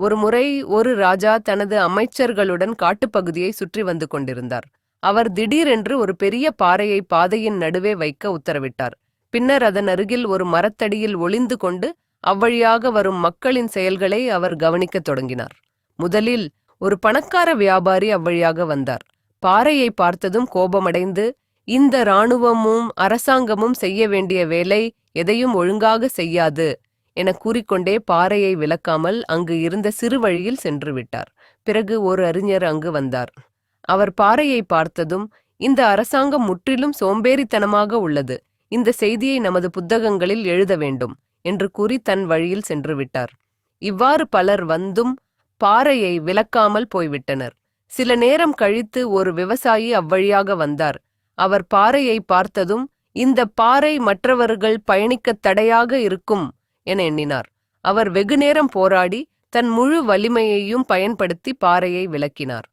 ஒரு முறை ஒரு ராஜா தனது அமைச்சர்களுடன் காட்டுப்பகுதியை சுற்றி வந்து கொண்டிருந்தார். அவர் திடீரென்று ஒரு பெரிய பாறையை பாதையின் நடுவே வைக்க உத்தரவிட்டார். பின்னர் அதன் அருகில் ஒரு மரத்தடியில் ஒளிந்து கொண்டு அவ்வழியாக வரும் மக்களின் செயல்களை அவர் கவனிக்கத் தொடங்கினார். முதலில் ஒரு பணக்கார வியாபாரி அவ்வழியாக வந்தார். பாறையை பார்த்ததும் கோபமடைந்து இந்த இராணுவமும் அரசாங்கமும் செய்ய வேண்டிய வேலை எதையும் ஒழுங்காக செய்யாது. என கூறிக்கொண்டே பாறையை விலக்காமல் அங்கு இருந்த சிறு வழியில் சென்று விட்டார். பிறகு ஒரு அறிஞர் அங்கு வந்தார். அவர் பாறையை பார்த்ததும் இந்த அரசாங்கம் முற்றிலும் சோம்பேறித்தனமாக உள்ளது. இந்த செய்தியை நமது புத்தகங்களில் எழுத வேண்டும் என்று கூறி தன் வழியில் சென்று விட்டார். இவ்வாறு பலர் வந்தும் பாறையை விலக்காமல் போய்விட்டனர். சில நேரம் கழித்து ஒரு விவசாயி அவ்வழியாக வந்தார். அவர் பாறையை பார்த்ததும் இந்த பாறை மற்றவர்கள் பயணிக்கத் தடையாக இருக்கும். என எண்ணினார். அவர் வெகுநேரம் போராடி தன் முழு வலிமையையும் பயன்படுத்தி பாறையை விளக்கினார்.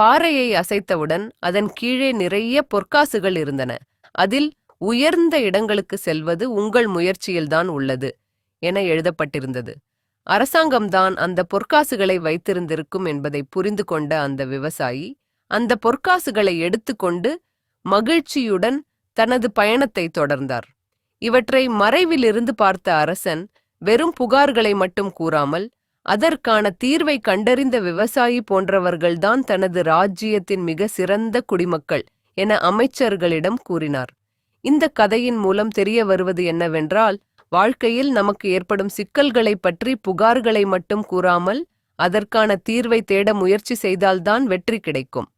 பாறையை அசைத்தவுடன் அதன் கீழே நிறைய பொற்காசுகள் இருந்தன. அதில் உயர்ந்த இடங்களுக்கு செல்வது உங்கள் முயற்சியில்தான் உள்ளது என எழுதப்பட்டிருந்தது. அரசாங்கம்தான் அந்த பொற்காசுகளை வைத்திருந்திருக்கும் என்பதை புரிந்து கொண்ட அந்த விவசாயி அந்த பொற்காசுகளை எடுத்துக்கொண்டு மகிழ்ச்சியுடன் தனது பயணத்தை தொடர்ந்தார். இவற்றை மறைவிலிருந்து பார்த்த அரசன் வெறும் புகார்களை மட்டும் கூறாமல் அதற்கான தீர்வை கண்டறிந்த விவசாயி போன்றவர்கள்தான் தனது ராஜ்ஜியத்தின் மிக சிறந்த குடிமக்கள் என அமைச்சர்களிடம் கூறினார். இந்த கதையின் மூலம் தெரிய வருவது என்னவென்றால் வாழ்க்கையில் நமக்கு ஏற்படும் சிக்கல்களை பற்றி புகார்களை மட்டும் கூறாமல் அதற்கான தீர்வை தேட முயற்சி செய்தால்தான் வெற்றி கிடைக்கும்.